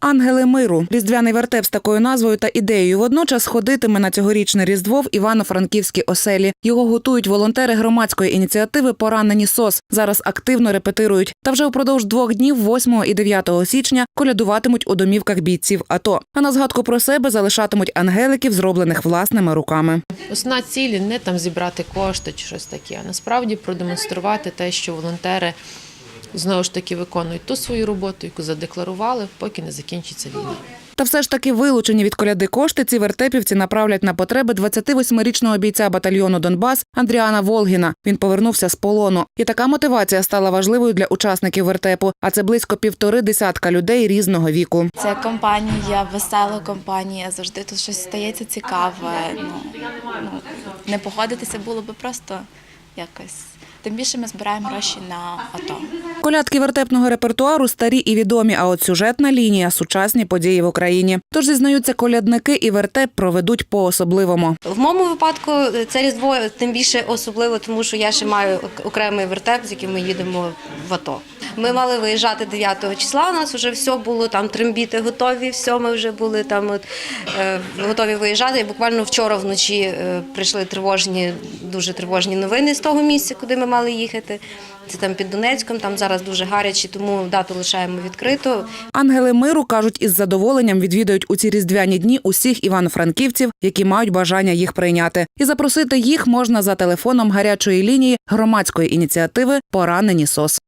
Ангели миру. Різдвяний вертеп з такою назвою та ідеєю водночас ходитиме на цьогорічне різдво в Івано-Франківській оселі. Його готують волонтери громадської ініціативи Поранені СОС. Зараз активно репетирують. Та вже упродовж двох днів, 8 і 9 січня, колядуватимуть у домівках бійців АТО. А на згадку про себе залишатимуть ангеликів, зроблених власними руками. Основна ціль не там зібрати кошти чи щось таке, а насправді продемонструвати те, що волонтери знову ж таки виконують ту свою роботу, яку задекларували, поки не закінчиться війна. Та все ж таки вилучені від коляди кошти ці вертепівці направлять на потреби 28-річного бійця батальйону Донбас Андріана Волгіна. Він повернувся з полону. І така мотивація стала важливою для учасників вертепу. А це близько півтори десятка людей різного віку. Це компанія, весела компанія. Завжди тут щось стається цікаве. Ну, ну не погодитися було би просто якось. Тим більше ми збираємо гроші на АТО. Колядки вертепного репертуару старі і відомі. А от сюжетна лінія сучасні події в Україні. Тож зізнаються колядники і вертеп проведуть по особливому. В моєму випадку це різдво тим більше особливо, тому що я ще маю окремий вертеп, з яким ми їдемо в АТО. Ми мали виїжджати 9 числа. У нас вже все було там трембіти готові. Все, ми вже були там от, е, готові виїжджати. І буквально вчора вночі е, прийшли тривожні, дуже тривожні новини з того місця, куди ми мали їхати. Це там під Донецьком, там зараз дуже гаряче, тому дату лишаємо відкриту. Ангели миру кажуть, із задоволенням відвідають у ці різдвяні дні усіх івано-франківців, які мають бажання їх прийняти. І запросити їх можна за телефоном гарячої лінії громадської ініціативи Поранені СОС.